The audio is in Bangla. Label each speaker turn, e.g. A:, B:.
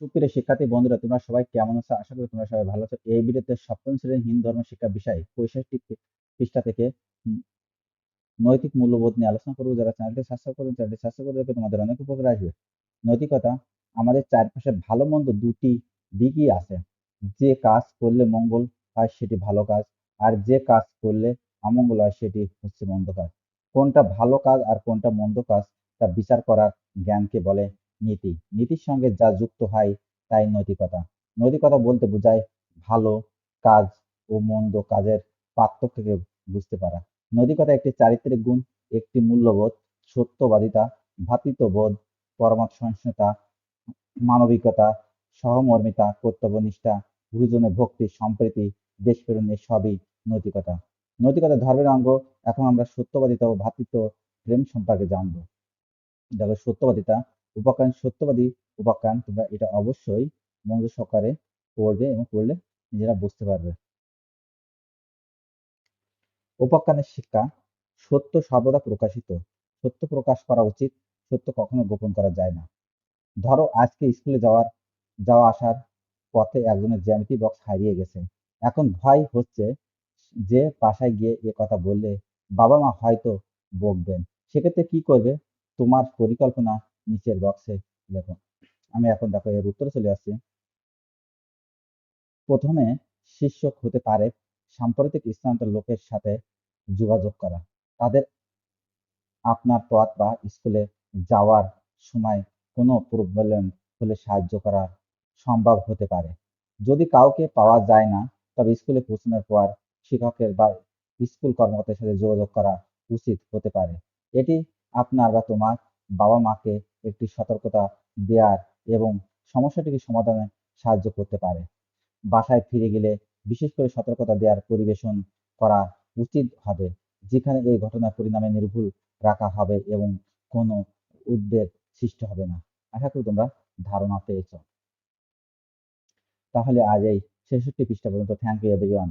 A: সুপ্রিয় শিক্ষার্থী বন্ধুরা, তোমরা সবাই কেমন আছো? আশা করি তোমরা সবাই ভালো আছো। এই ভিডিওতে সপ্তম শ্রেণির হিন্দু ধর্ম শিক্ষা বিষয় পঁয়ষট্টি পৃষ্ঠা থেকে নৈতিক মূল্যবোধ নিয়ে আলোচনা করব। যারা চ্যানেলটি সাবস্ক্রাইব করবেন চ্যানেলটি সাবস্ক্রাইব করে রাখবে তোমাদের অনেক উপকার আসবে। নৈতিকতা, আমাদের চারপাশে ভালো মন্দ দুটি দিকই আছে। যে কাজ করলে মঙ্গল হয়, সেটি ভালো কাজ। আর যে কাজ করলে অমঙ্গল হয়, সেটি হচ্ছে মন্দ কাজ। কোনটা ভালো কাজ আর কোনটা মন্দ কাজ, তা বিচার করার জ্ঞানকে বলে নীতি। নীতির সঙ্গে যা যুক্ত হয় তাই নৈতিকতা। নৈতিকতা বলতে বোঝায় ভালো কাজ ও মন্দ কাজের পার্থক্যকে বুঝতে পারা। নৈতিকতা একটি চারিত্রিক গুণ, একটি মূল্যবোধ, সত্যবাদিতা ভ্রাতৃত্ববোধ পরমাত্ম সহিষ্ণুতা, মানবিকতা, সহমর্মিতা, কর্তব্যনিষ্ঠা, গুরুজনের ভক্তি, সম্প্রীতি দেশপ্রেম সবই নৈতিকতা। নৈতিকতা ধর্মের অঙ্গ। এখন আমরা সত্যবাদিতা ও ভ্রাতৃত্ব প্রেম সম্পর্কে জানব। দেখো সত্যবাদিতা উপাখ্যান সত্যবাদী উপাখ্যান, তোমরা এটা অবশ্যই মনোযোগ সহকারে পড়বে এবং পড়লে নিজেরা বুঝতে পারবে। উপাখ্যানের শিক্ষা, সত্য সর্বদা প্রকাশিত। সত্য প্রকাশ করা উচিত, সত্য কখনো গোপন করা যায় না। ধরো আজকে স্কুলে যাওয়ার, যাওয়া আসার পথে একজনের জ্যামিতি বক্স হারিয়ে গেছে। এখন ভয় হচ্ছে যে বাসায় গিয়ে এ কথা বললে বাবা মা হয়তো বকবেন। সেক্ষেত্রে কি করবে? তোমার পরিকল্পনা নিচের বক্সে লেখো আমি এখন দেখো, এর উত্তরে চলে আসছি। প্রথমে শিক্ষক হতে পারে সাম্প্রতিক স্থানান্তর লোকের সাথে যোগাযোগ করা। তাদের আপনার পথ বা স্কুলে যাওয়ার সময় কোনো প্রবলেম হলে সাহায্য করা সম্ভব হতে পারে। যদি কাউকে পাওয়া যায় না, তবে স্কুলে পৌঁছানোর পর শিক্ষকের বা স্কুল কর্মকর্তার সাথে যোগাযোগ করা উচিত হতে পারে। এটি আপনার বা তোমার বাবা মাকে একটি সতর্কতা দেওয়ার এবং সমস্যাটিকে সমাধানে সাহায্য করতে পারে। বাসায় ফিরে গেলে বিশেষ করে সতর্কতা দেওয়ার পরিবেশন করা উচিত হবে, যেখানে এই ঘটনার পরিণামে নির্ভুল রাখা হবে এবং কোনো উদ্বেগ সৃষ্টি হবে না। আশা করি তোমরা ধারণা পেয়েছ। তাহলে আজ এই ছেষট্টি পৃষ্ঠা পর্যন্ত। Thank you everyone